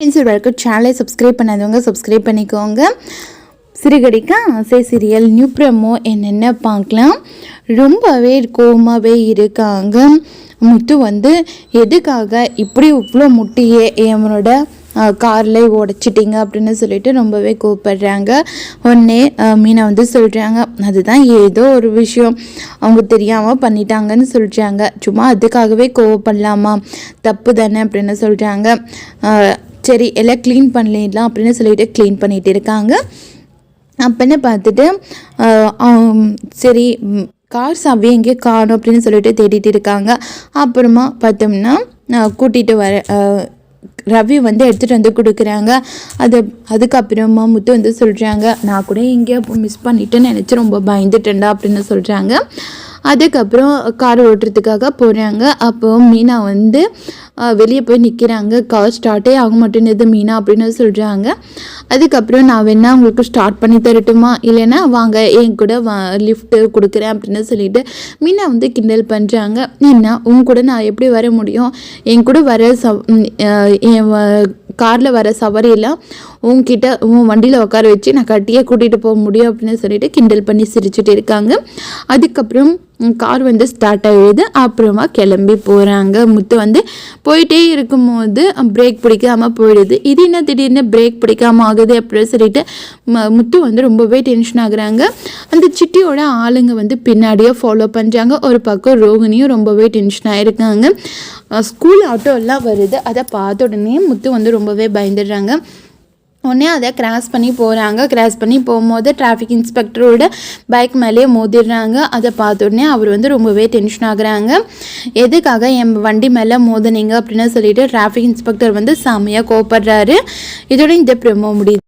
Friends வரைக்கும் சேனலை subscribe பண்ணாதவங்க சப்ஸ்கிரைப் பண்ணிக்கோங்க. சிறுகடிக்கா ஆசை சீரியல் நியூ ப்ரமோ என்னென்ன பார்க்கலாம்? ரொம்பவே கோவமாகவே இருக்காங்க. முத்து வந்து எதுக்காக இப்படி இவ்வளோ முட்டியே? அவனோட காரில் உடச்சிட்டிங்க? அப்படின்னு சொல்லிட்டு ரொம்பவே கோவப்படுறாங்க. உடனே மீனை வந்து சொல்கிறாங்க அதுதான் ஏதோ ஒரு விஷயம். அவங்க தெரியாமல் பண்ணிட்டாங்கன்னு சொல்கிறாங்க சும்மா அதுக்காகவே கோவப்படலாமா? தப்பு தானே? அப்படின்னு சொல்கிறாங்க சரி எல்லாம் க்ளீன் பண்ணிடலாம் அப்படின்னு சொல்லிட்டு க்ளீன் பண்ணிட்டு இருக்காங்க. அப்போன்னு பார்த்துட்டு சரி கார் சாவி எங்கே காணும் அப்படின்னு சொல்லிட்டு தேடிட்டு இருக்காங்க. அப்புறமா பார்த்தோம்னா கூட்டிகிட்டு வர ரவி வந்து எடுத்துகிட்டு வந்து கொடுக்குறாங்க. அது அதுக்கப்புறமா முத்து வந்து சொல்கிறாங்க நான் கூட எங்கேயோ மிஸ் பண்ணிட்டேன்னு நினச்சி ரொம்ப பயந்துட்டேன்டா அப்படின்னு சொல்கிறாங்க அதுக்கப்புறம் கார் ஓட்டுறதுக்காக போகிறாங்க அப்போ மீனா வந்து வெளியே போய் நிற்கிறாங்க கார் ஸ்டார்ட்டே ஆக மாட்டேங்குது மீனா அப்படின்னு சொல்கிறாங்க அதுக்கப்புறம் நான் வேணால் உங்களுக்கு ஸ்டார்ட் பண்ணி தரட்டுமா? இல்லைன்னா வாங்க என் கூட வா லிஃப்ட்டு கொடுக்குறேன் அப்படின்னு சொல்லிட்டு மீனா வந்து கிண்டல் பண்ணுறாங்க என்ன உன் கூட நான் எப்படி வர முடியும்? என் கூட வர ச என் காரில் வர சவாரியெல்லாம் உன்கிட்ட உன் வண்டியில் உட்கார வச்சு நான் கட்டியே கூட்டிகிட்டு போக முடியும் அப்படின்னு சொல்லிட்டு கிண்டல் பண்ணி சிரிச்சுட்டு இருக்காங்க. அதுக்கப்புறம் கார் வந்து ஸ்டார்ட் ஆகிடுது அப்புறமா கிளம்பி போகிறாங்க முத்து வந்து போயிட்டே இருக்கும்போது பிரேக் பிடிக்காமல் போயிடுது. இது என்ன திடீர்னு பிரேக் பிடிக்காமல் ஆகுது அப்படின்னு சொல்லிட்டு ம- முத்து வந்து ரொம்பவே டென்ஷன் ஆகுறாங்க. அந்த சிட்டியோட ஆளுங்க வந்து பின்னாடியே ஃபாலோ பண்ணுறாங்க ஒரு பக்கம் ரோகிணியும் ரொம்பவே டென்ஷன் ஆகிருக்காங்க ஸ்கூல் ஆட்டோ எல்லாம் வருது. அதை பார்த்த உடனே முத்து வந்து ரொம்ப ரொம்பவே பயந்துடுறாங்க. உடனே அதை கிராஸ் பண்ணி போகிறாங்க கிராஸ் பண்ணி போகும்போது டிராஃபிக் இன்ஸ்பெக்டரோட பைக் மேலேயே மோதிடுறாங்க. அதை பார்த்த உடனே அவர் வந்து ரொம்பவே டென்ஷன் ஆகுறாங்க. எதுக்காக என் வண்டி மேலே மோதினீங்க அப்படின்னு சொல்லிட்டு டிராஃபிக் இன்ஸ்பெக்டர் வந்து செம்மையாக கோப்படுறாரு இதோட இந்த ப்ரெமோ முடியுது.